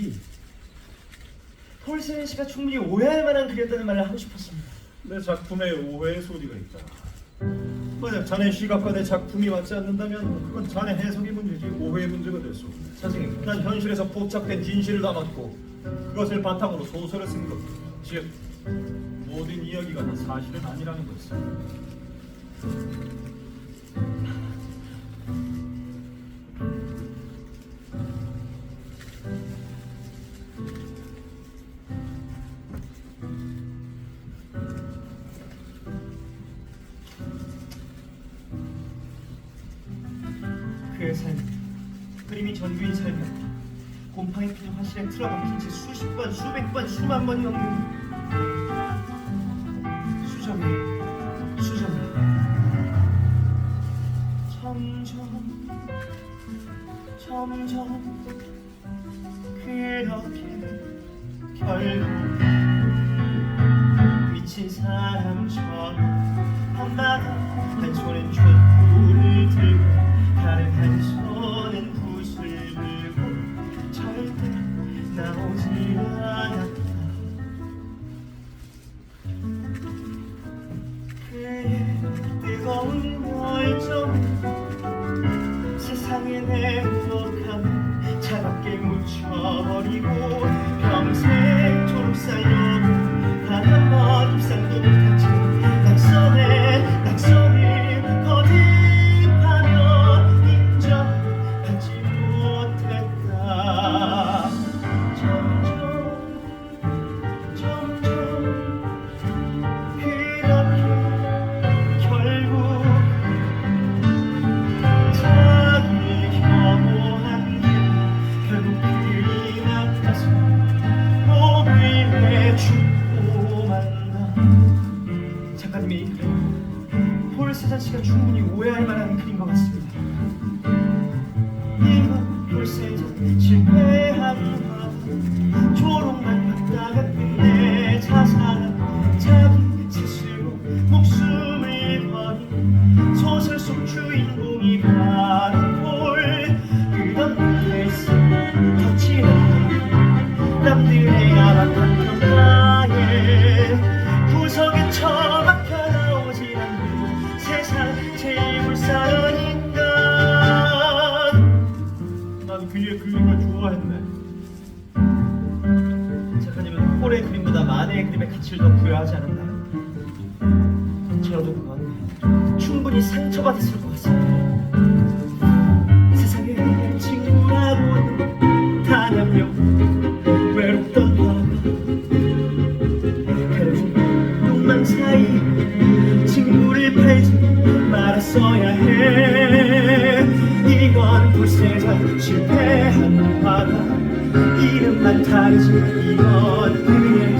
그리 폴세렌 씨가 충분히 오해할 만한 그렸다는 말을 하고 싶었습니다. 내 작품에 오해의 소지가 있다. 만약 자네 시각과 내 작품이 맞지 않는다면 그건 자네 해석의 문제지 오해의 문제가 될 수 없네. 선생님, 난 현실에서 포착된 진실을 담았고 그것을 바탕으로 소설을 쓴 것. 즉 모든 이야기가 다 사실은 아니라는 것이다. 그의 삶, 그림이 전부인 삶이었다. 곰팡이 피는 화실에 틀어박힌 채 수십 번, 수백 번, 수만 번이 넘는 수정이, 수정이. 점점, 점점 그렇게 결국 세상에 내복함 차갑게 묻혀버리고 씨가 충분히 오해할 만한 그림 것 같습니다. 폴 세잔 실패한 화보 초록만 봤다가 끝내 자살한 자기 스스로 목숨을 버린 소설 속 주인공이 폴 그던 글쎄 거칠었던 남들의 야박한 평가에 구석에 처박 폴의 그림보다 만의 그림의 가치를 더 부여하지 않았나요? 저도 그건 충분히 상처받았을 것 같습니다. 세상에 한명 외롭던 화가 결국 욕망 사이 친구를 팔지 말았어야 해 불세상 실패한 화가 이름만 다르지 이건 그의